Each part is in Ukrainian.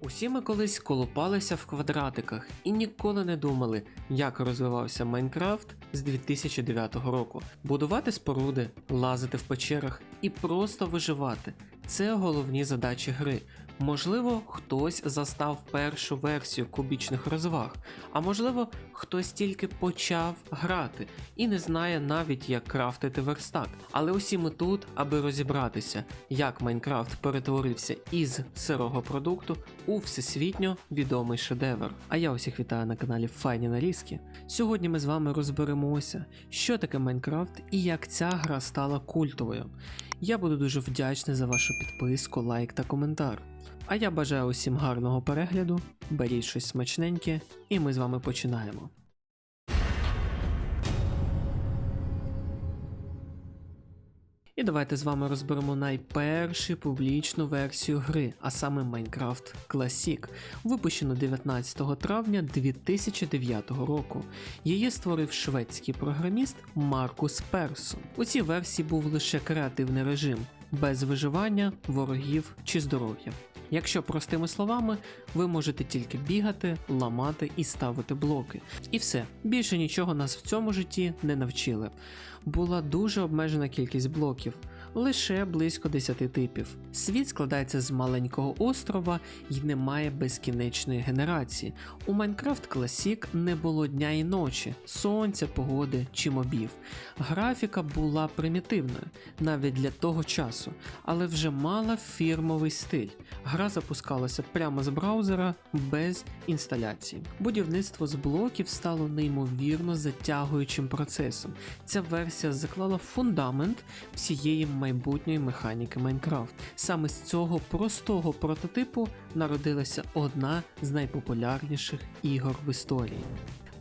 Усі ми колись колупалися в квадратиках і ніколи не думали, як розвивався Майнкрафт з 2009 року. Будувати споруди, лазити в печерах і просто виживати це головні задачі гри. Можливо, хтось застав першу версію кубічних розваг, а можливо, хтось тільки почав грати і не знає навіть, як крафтити верстак. Але усі ми тут, аби розібратися, як Майнкрафт перетворився із сирого продукту у всесвітньо відомий шедевр. А я усіх вітаю на каналі Файні Нарізки. Сьогодні ми з вами розберемося, що таке Майнкрафт і як ця гра стала культовою. Я буду дуже вдячний за вашу підписку, лайк та коментар. А я бажаю усім гарного перегляду, беріть щось смачненьке, і ми з вами починаємо. І давайте з вами розберемо найпершу публічну версію гри, а саме Minecraft Classic, випущену 19 травня 2009 року. Її створив шведський програміст Маркус Персон. У цій версії був лише креативний режим, без виживання, ворогів чи здоров'я. Якщо простими словами, ви можете тільки бігати, ламати і ставити блоки. І все, більше нічого нас в цьому житті не навчили. Була дуже обмежена кількість блоків, лише близько 10 типів. Світ складається з маленького острова і не має безкінечної генерації. У Minecraft Classic не було дня і ночі, сонця, погоди чи мобів. Графіка була примітивною навіть для того часу, але вже мала фірмовий стиль. Гра запускалася прямо з браузера без інсталяції. Будівництво з блоків стало неймовірно затягуючим процесом. Ця версія заклала фундамент всієї майбутньої механіки Minecraft. Саме з цього простого прототипу народилася одна з найпопулярніших ігор в історії.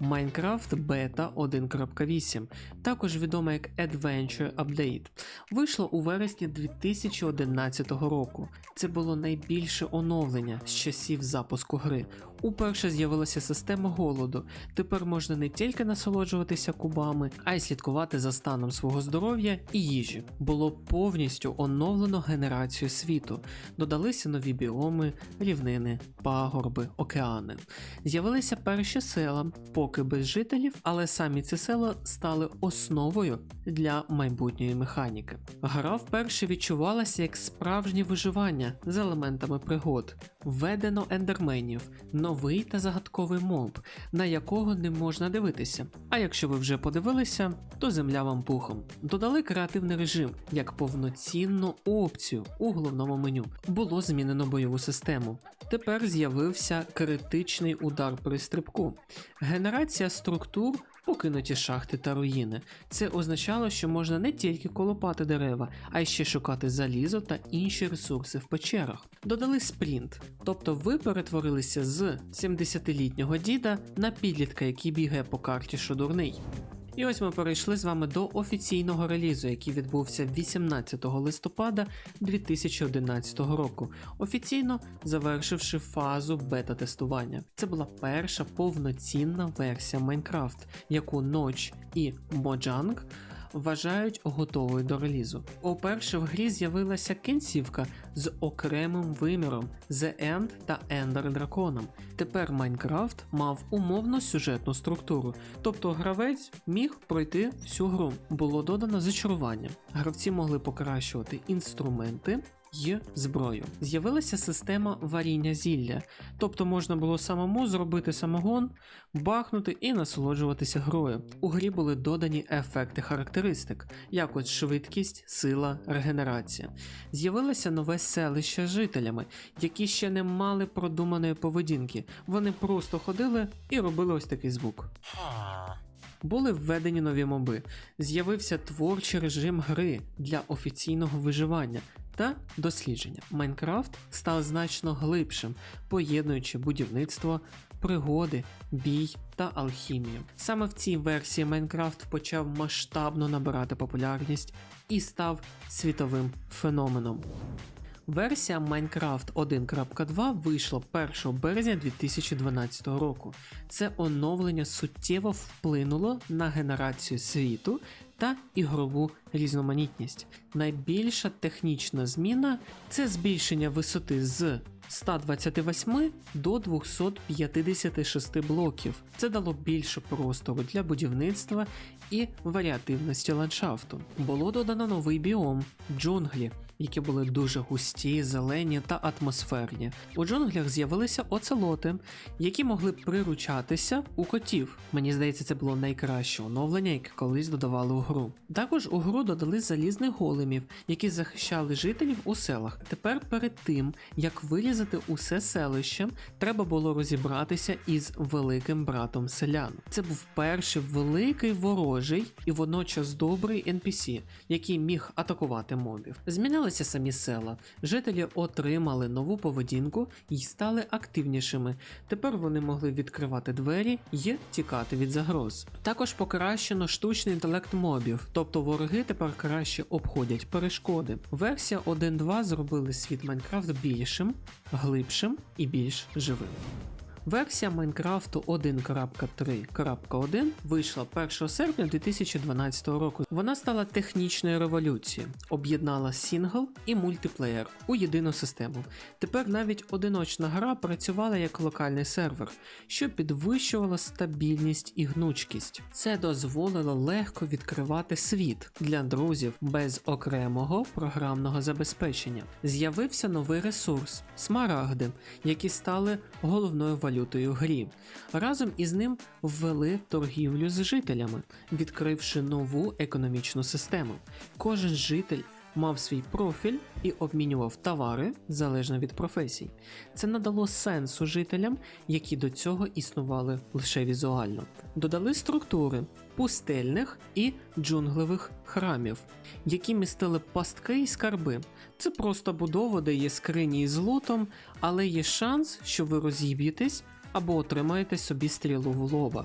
Minecraft Beta 1.8, також відома як Adventure Update, вийшло у вересні 2011 року. Це було найбільше оновлення з часів запуску гри. Уперше з'явилася система голоду. Тепер можна не тільки насолоджуватися кубами, а й слідкувати за станом свого здоров'я і їжі. Було повністю оновлено генерацію світу. Додалися нові біоми, рівнини, пагорби, океани. З'явилися перші села, поки без жителів, але самі ці села стали основою для майбутньої механіки. Гра вперше відчувалася як справжнє виживання з елементами пригод. Введено ендерменів, новий та загадковий моб, на якого не можна дивитися. А якщо ви вже подивилися, то земля вам пухом. Додали креативний режим як повноцінну опцію у головному меню. Було змінено бойову систему. Тепер з'явився критичний удар при стрибку. Генерація структур. Покинуті шахти та руїни. Це означало, що можна не тільки колопати дерева, а й ще шукати залізо та інші ресурси в печерах. Додали спринт, тобто ви перетворилися з 70-літнього діда на підлітка, який бігає по карті, що дурний. І ось ми перейшли з вами до офіційного релізу, який відбувся 18 листопада 2011 року, офіційно завершивши фазу бета-тестування. Це була перша повноцінна версія Minecraft, яку Notch і Mojang вважають готовою до релізу. Уперше в грі з'явилася кінцівка з окремим виміром The End та Ender драконом. Тепер Майнкрафт мав умовно сюжетну структуру, тобто гравець міг пройти всю гру. Було додано зачарування. Гравці могли покращувати інструменти. І зброю. З'явилася система варіння зілля, тобто можна було самому зробити самогон, бахнути і насолоджуватися грою. У грі були додані ефекти характеристик, як от швидкість, сила, регенерація. З'явилося нове селище з жителями, які ще не мали продуманої поведінки. Вони просто ходили і робили ось такий звук. Були введені нові моби, з'явився творчий режим гри для офіційного виживання та дослідження. Майнкрафт став значно глибшим, поєднуючи будівництво, пригоди, бій та алхімію. Саме в цій версії Майнкрафт почав масштабно набирати популярність і став світовим феноменом. Версія Minecraft 1.2 вийшла 1 березня 2012 року. Це оновлення суттєво вплинуло на генерацію світу та ігрову різноманітність. Найбільша технічна зміна це збільшення висоти з 128 до 256 блоків. Це дало більше простору для будівництва і варіативності ландшафту. Було додано новий біом джунглі, які були дуже густі, зелені та атмосферні. У джунглях з'явилися оцелоти, які могли приручатися у котів. Мені здається, це було найкраще оновлення, яке колись додавали у гру. Також у гру додали залізних големів, які захищали жителів у селах. Тепер перед тим, як вирізати усе селище, треба було розібратися із великим братом селян. Це був перший великий ворожий і водночас добрий NPC, який міг атакувати мобів. Змінилися самі села. Жителі отримали нову поведінку і стали активнішими. Тепер вони могли відкривати двері і тікати від загроз. Також покращено штучний інтелект мобів, тобто вороги тепер краще обходять перешкоди. Версія 1.2 зробили світ Майнкрафт більшим, глибшим і більш живим. Версія Майнкрафту 1.3.1 вийшла 1 серпня 2012 року. Вона стала технічною революцією, об'єднала сінгл і мультиплеєр у єдину систему. Тепер навіть одиночна гра працювала як локальний сервер, що підвищувало стабільність і гнучкість. Це дозволило легко відкривати світ для друзів без окремого програмного забезпечення. З'явився новий ресурс смарагди, які стали головною валютою в грі. Разом із ним ввели торгівлю з жителями, відкривши нову економічну систему. Кожен житель мав свій профіль і обмінював товари залежно від професій. Це надало сенсу жителям, які до цього існували лише візуально. Додали структури пустельних і джунглевих храмів, які містили пастки і скарби. Це просто будова, де є скрині із лутом, але є шанс, що ви розіб'єтесь або отримаєте собі стрілу в лоба.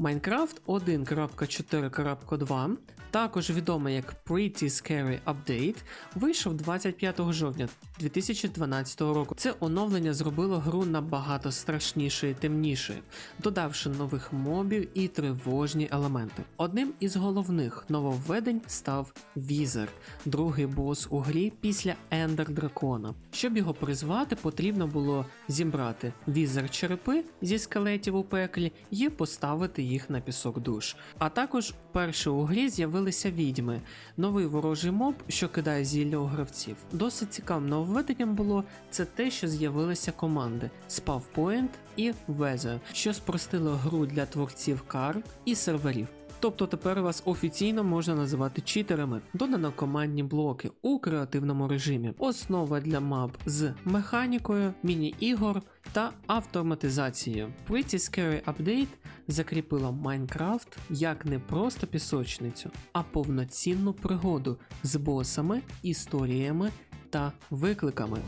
Minecraft 1.4.2, також відомий як Pretty Scary Update, вийшов 25 жовтня 2012 року. Це оновлення зробило гру набагато страшнішою і темнішою, додавши нових мобів і тривожні елементи. Одним із головних нововведень став Візер, другий бос у грі після Ендер Дракона. Щоб його призвати, потрібно було зібрати візер черепи зі скелетів у пеклі і поставити їх на пісок душ. А також перше у грі з'явилися відьми, новий ворожий моб, що кидає зілля у гравців. Досить цікавим нововведенням було це те, що з'явилися команди SpavPoint і Weather, що спростило гру для творців карт і серверів. Тобто тепер вас офіційно можна називати читерами. Додано командні блоки у креативному режимі, основа для мап з механікою, міні-ігор та автоматизацією. Pretty Scary Update закріпила Майнкрафт як не просто пісочницю, а повноцінну пригоду з босами, історіями та викликами.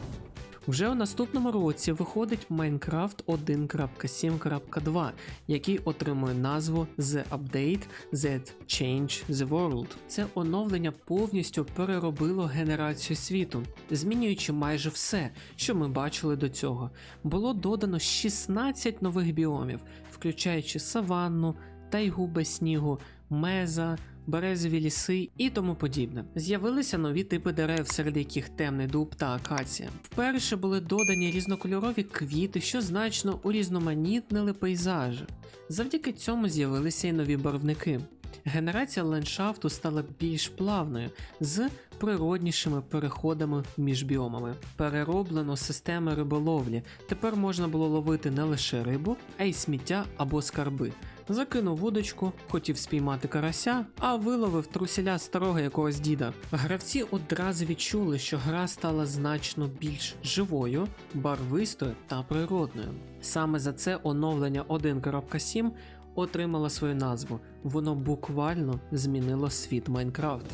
Вже у наступному році виходить Minecraft 1.7.2, який отримує назву The Update That Changed the World. Це оновлення повністю переробило генерацію світу, змінюючи майже все, що ми бачили до цього. Було додано 16 нових біомів, включаючи саванну, тайгу без снігу, меза, березові ліси і тому подібне. З'явилися нові типи дерев, серед яких темний дуб та акація. Вперше були додані різнокольорові квіти, що значно урізноманітнили пейзажі. Завдяки цьому з'явилися й нові барвники. Генерація ландшафту стала більш плавною з природнішими переходами між біомами. Перероблено системи риболовлі. Тепер можна було ловити не лише рибу, а й сміття або скарби. Закинув вудочку, хотів спіймати карася, а виловив трусіля старого якогось діда. Гравці одразу відчули, що гра стала значно більш живою, барвистою та природною. Саме за це оновлення 1.7 отримало свою назву. Воно буквально змінило світ Майнкрафт.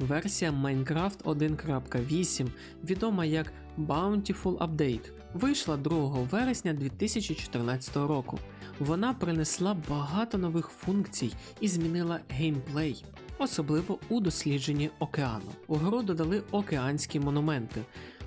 Версія Minecraft 1.8, відома як Bountiful Update, вийшла 2 вересня 2014 року. Вона принесла багато нових функцій і змінила геймплей, особливо у дослідженні океану. У гру додали океанські монументи.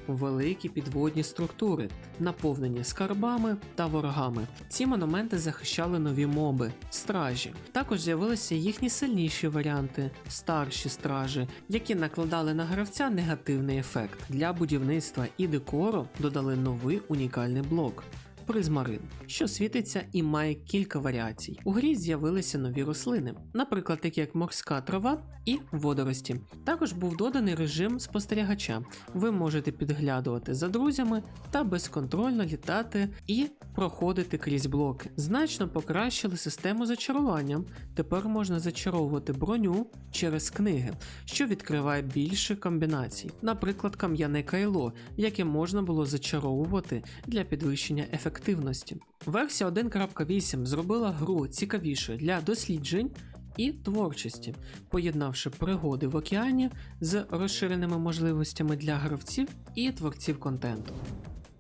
Великі підводні структури, наповнені скарбами та ворогами. Ці монументи захищали нові моби, стражі. Також з'явилися їхні сильніші варіанти, старші стражі, які накладали на гравця негативний ефект. Для будівництва і декору додали новий унікальний блок. Призмарин, що світиться і має кілька варіацій. У грі з'явилися нові рослини, наприклад, такі як морська трава і водорості. Також був доданий режим спостерігача. Ви можете підглядувати за друзями та безконтрольно літати і проходити крізь блоки. Значно покращили систему зачарування. Тепер можна зачаровувати броню через книги, що відкриває більше комбінацій, наприклад, кам'яне кайло, яке можна було зачаровувати для підвищення ефективності. Версія 1.8 зробила гру цікавішою для досліджень. І творчості, поєднавши пригоди в океані з розширеними можливостями для гравців і творців контенту.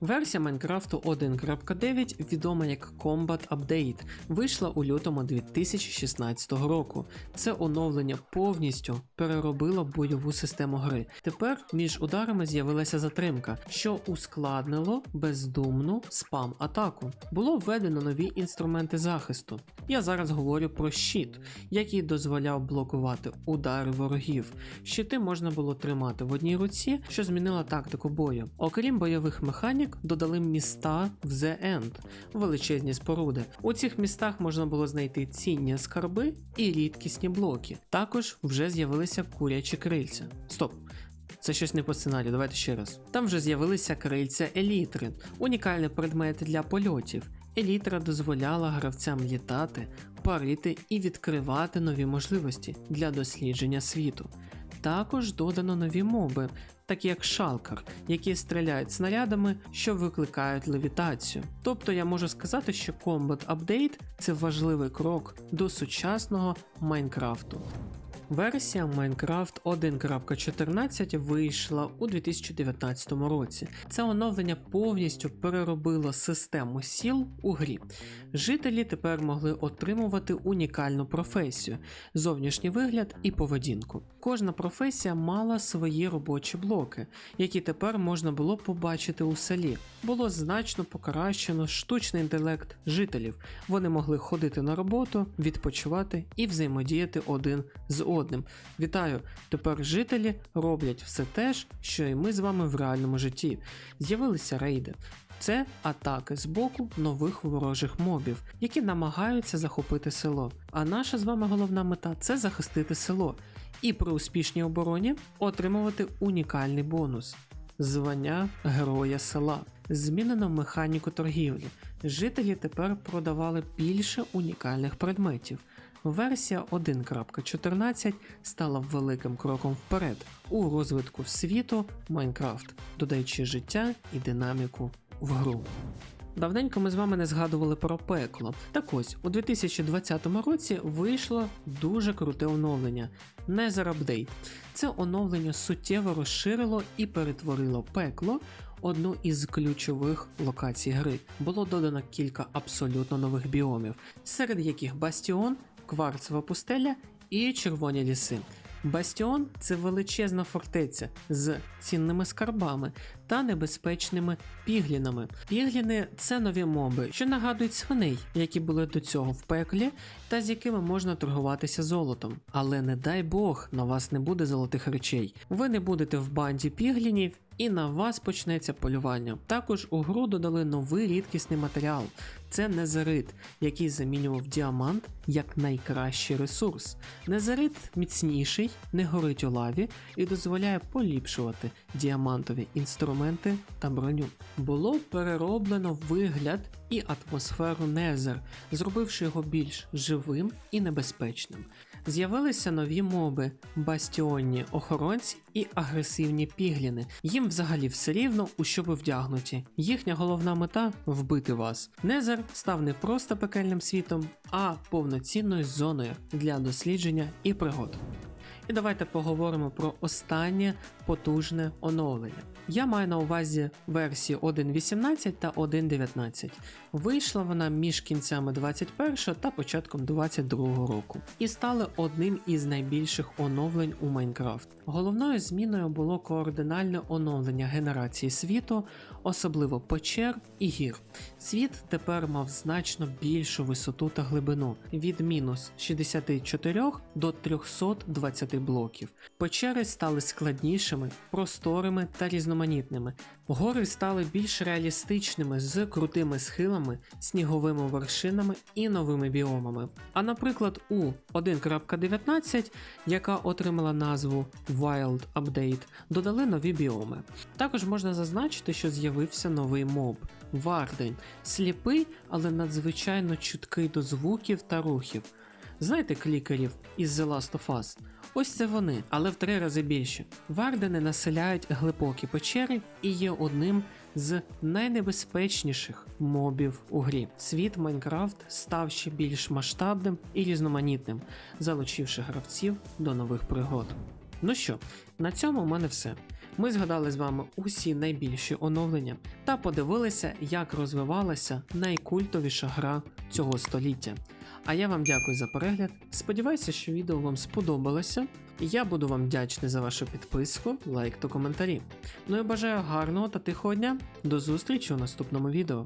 Версія Майнкрафту 1.9, відома як Combat Update, вийшла у лютому 2016 року. Це оновлення повністю переробило бойову систему гри. Тепер між ударами з'явилася затримка, що ускладнило бездумну спам-атаку. Було введено нові інструменти захисту. Я зараз говорю про щит, який дозволяв блокувати удари ворогів. Щити можна було тримати в одній руці, що змінила тактику бою. Окрім бойових механік, додали міста в The End, величезні споруди. У цих містах можна було знайти цінні скарби і рідкісні блоки. Також вже з'явилися курячі крильця. Стоп. Це щось не по сценарію, давайте ще раз. Там вже з'явилися крильця елітри, унікальний предмет для польотів. Елітра дозволяла гравцям літати, парити і відкривати нові можливості для дослідження світу. Також додано нові моби, такі як шалкар, які стріляють снарядами, що викликають левітацію. Тобто я можу сказати, що Combat Update – це важливий крок до сучасного Майнкрафту. Версія Minecraft 1.14 вийшла у 2019 році. Це оновлення повністю переробило систему сіл у грі. Жителі тепер могли отримувати унікальну професію, зовнішній вигляд і поведінку. Кожна професія мала свої робочі блоки, які тепер можна було побачити у селі. Було значно покращено штучний інтелект жителів. Вони могли ходити на роботу, відпочивати і взаємодіяти один з одним. Вітаю! Тепер жителі роблять все те ж, що і ми з вами в реальному житті. З'явилися рейди. Це атаки з боку нових ворожих мобів, які намагаються захопити село. А наша з вами головна мета це захистити село. І при успішній обороні отримувати унікальний бонус звання Героя села. Змінено механіку торгівлі. Жителі тепер продавали більше унікальних предметів. Версія 1.14 стала великим кроком вперед у розвитку світу Майнкрафт, додаючи життя і динаміку в гру. Давненько ми з вами не згадували про пекло. Так ось, у 2020 році вийшло дуже круте оновлення Nether Update. Це оновлення суттєво розширило і перетворило пекло одну із ключових локацій гри. Було додано кілька абсолютно нових біомів, серед яких Бастіон, Кварцева пустеля і червоні ліси. Бастіон це величезна фортеця з цінними скарбами та небезпечними піглінами. Пігліни це нові моби, що нагадують свиней, які були до цього в пеклі, та з якими можна торгуватися золотом. Але не дай Бог, на вас не буде золотих речей. Ви не будете в банді піглінів. І на вас почнеться полювання. Також у гру додали новий рідкісний матеріал. Це незерит, який замінював діамант як найкращий ресурс. Незерит міцніший, не горить у лаві і дозволяє поліпшувати діамантові інструменти та броню. Було перероблено вигляд і атмосферу Незер, зробивши його більш живим і небезпечним. З'явилися нові моби, бастіонні охоронці і агресивні пігліни. Їм взагалі все рівно, у що ви вдягнуті. Їхня головна мета вбити вас. Незер став не просто пекельним світом, а повноцінною зоною для дослідження і пригод. І давайте поговоримо про останнє потужне оновлення. Я маю на увазі версії 1.18 та 1.19. Вийшла вона між кінцями 21 та початком 22 року і стали одним із найбільших оновлень у Майнкрафт. Головною зміною було координальне оновлення генерації світу, особливо печер і гір. Світ тепер мав значно більшу висоту та глибину від мінус 64 до 320 блоків. Печери стали складнішими, просторими та різноманітними. Гори стали більш реалістичними з крутими схилами, сніговими вершинами і новими біомами. А наприклад, у 1.19, яка отримала назву Wild Update, додали нові біоми. Також можна зазначити, що з'явився новий моб Вардень, сліпий, але надзвичайно чуткий до звуків та рухів. Знаєте клікерів із The Last of Us? Ось це вони, але в три рази більше. Вардени населяють глибокі печери і є одним з найнебезпечніших мобів у грі. Світ Майнкрафт став ще більш масштабним і різноманітним, залучивши гравців до нових пригод. Ну що, на цьому у мене все. Ми згадали з вами усі найбільші оновлення та подивилися, як розвивалася найкультовіша гра цього століття. А я вам дякую за перегляд. Сподіваюся, що відео вам сподобалося. Я буду вам вдячний за вашу підписку, лайк та коментарі. Ну і бажаю гарного та тихого дня. До зустрічі у наступному відео.